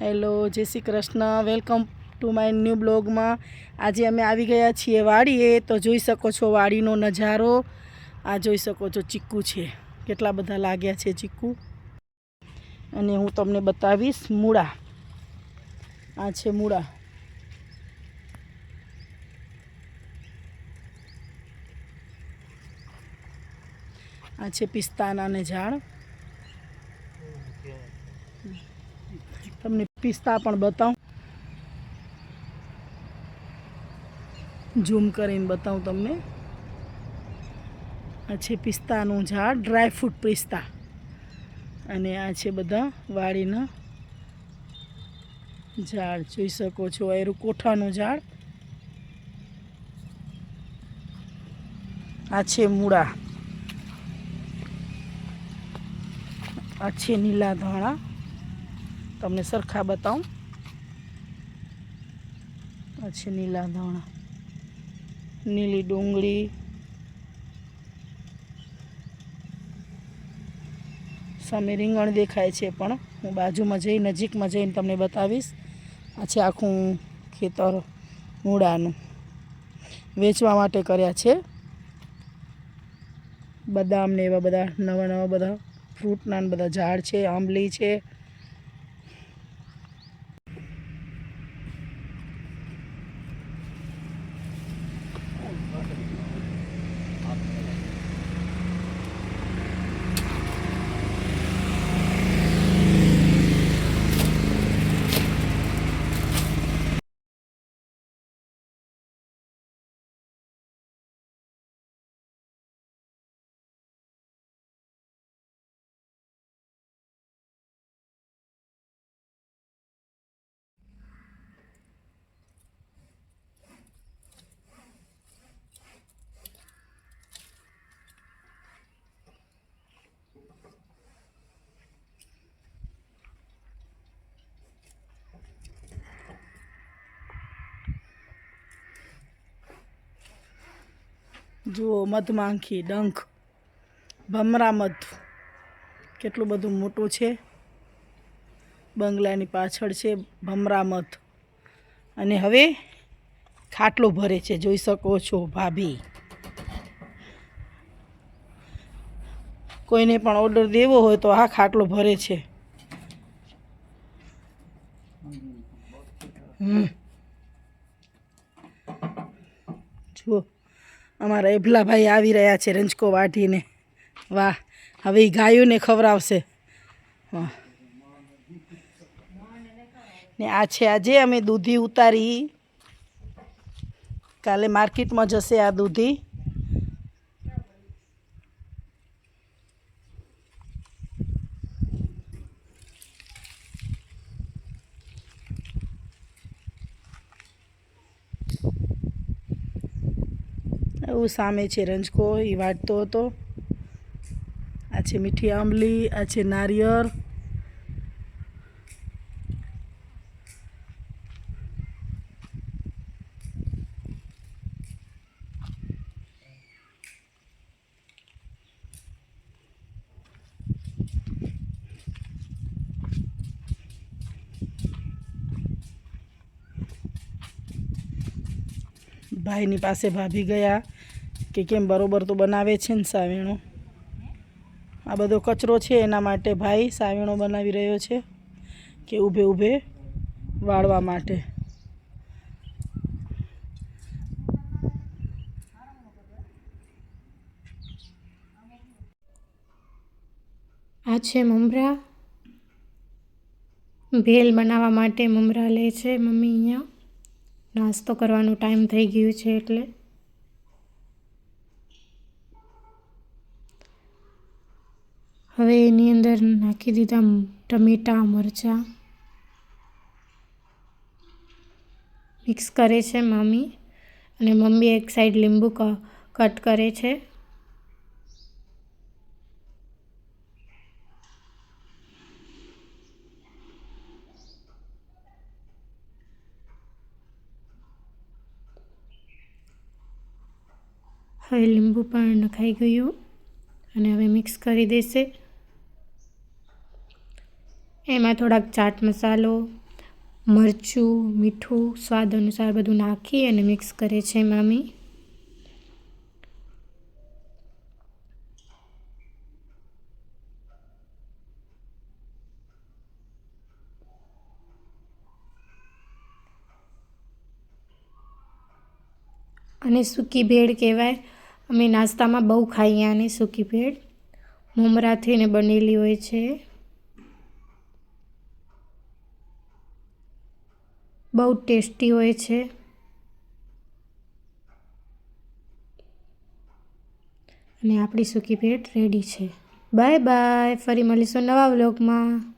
Hello, Jai Shri Krishna. Welcome to my new બ્લોગમાં આજે અમે આવી ગયા છીએ વાડીએ. તો જોઈ શકો છો વાડીનો નજારો. આ જોઈ શકો છો ચીકુ છે. કેટલા બધા લાગ્યા છે ચીકુ. અને હું તમને બતાવીશ મૂળા. આ છે મૂળા. આ છે પિસ્તાના ને ઝાડ તમને પિસ્તા પણ બતાવું. ઝૂમ કરીને બતાવું તમને. આ છે પિસ્તાનું ઝાડ ડ્રાય ફ્રૂટ પિસ્તા. અને આ છે બધા વાડીના ઝાડ. જોઈ શકો છો એરું કોઠાનું ઝાડ. આ છે મૂળા. આ છે નીલા ધાણા. તમને સરખા બતાવું. પછી નીલા ધાણા. નીલી ડુંગળી. સામે રીંગણ દેખાય છે પણ હું બાજુમાં જઈ નજીકમાં જઈને તમને બતાવીશ. આ આખું ખેતર મૂળાનું. વેચવા માટે કર્યા છે. બદામ ને એવા બધા નવા નવા બધા ફ્રૂટના બધા ઝાડ છે, આંબલી છે. જુઓ, મધમાખી, ડંખ, ભમરા મધ. કેટલું બધું મોટું છે. બંગલાની પાછળ છે ભમરા મધ. અને હવે ખાટલો ભરે છે, જોઈ શકો છો ભાભી. કોઈને પણ ઓર્ડર દેવો હોય તો આ ખાટલો ભરે છે. જુઓ. અમારા એભલાભાઈ આવી રહ્યા છે રંજકો વાઢીને. વાહ, હવે એ ગાયોને ખવડાવશે. ને આ છે આજે અમે દૂધી ઉતારી. કાલે માર્કેટમાં જશે આ દૂધી. એવું સામે છે રંજકો, એ વાટતો હતો. આ છે મીઠી આંબલી, આ છે નારિયેળ. ભાઈની પાસે ભાભી ગયા. કે કેમ બરોબર તો બનાવે છે ને સાવીણો? આ બધો કચરો છે એના માટે ભાઈ સાવીણો બનાવી રહ્યો છે કે ઊભે ઊભે વાળવા માટે. આ છે મમરા. ભેલ બનાવવા માટે મમરા લે છે મમ્મી અહીંયા. નાસ્તો કરવાનો ટાઈમ થઈ ગયું છે એટલે. હવે એની અંદર નાખી દીધા ટમેટાં, મરચાં. મિક્સ કરે છે મમ્મી અને મમ્મી એક સાઈડ લીંબુ કટ કરે છે. હવે લીંબુ પણ નખાઈ ગયું. અને હવે મિક્સ કરી દેશે. એમાં થોડાક ચાટ મસાલો, મરચું, મીઠું, સ્વાદ અનુસાર બધું નાખી અને મિક્સ કરે છે મામી. અને સૂકી ભેળ કહેવાય. અમે નાસ્તામાં બહુ ખાઈએ આને સૂકી ભેળ. મમરાથી ને બનેલી હોય છે. બહુ ટેસ્ટી હોય છે. અને આપણી સૂકી પેટ રેડી છે. બાય બાય ફરી મળીશું નવા વ્લોગમાં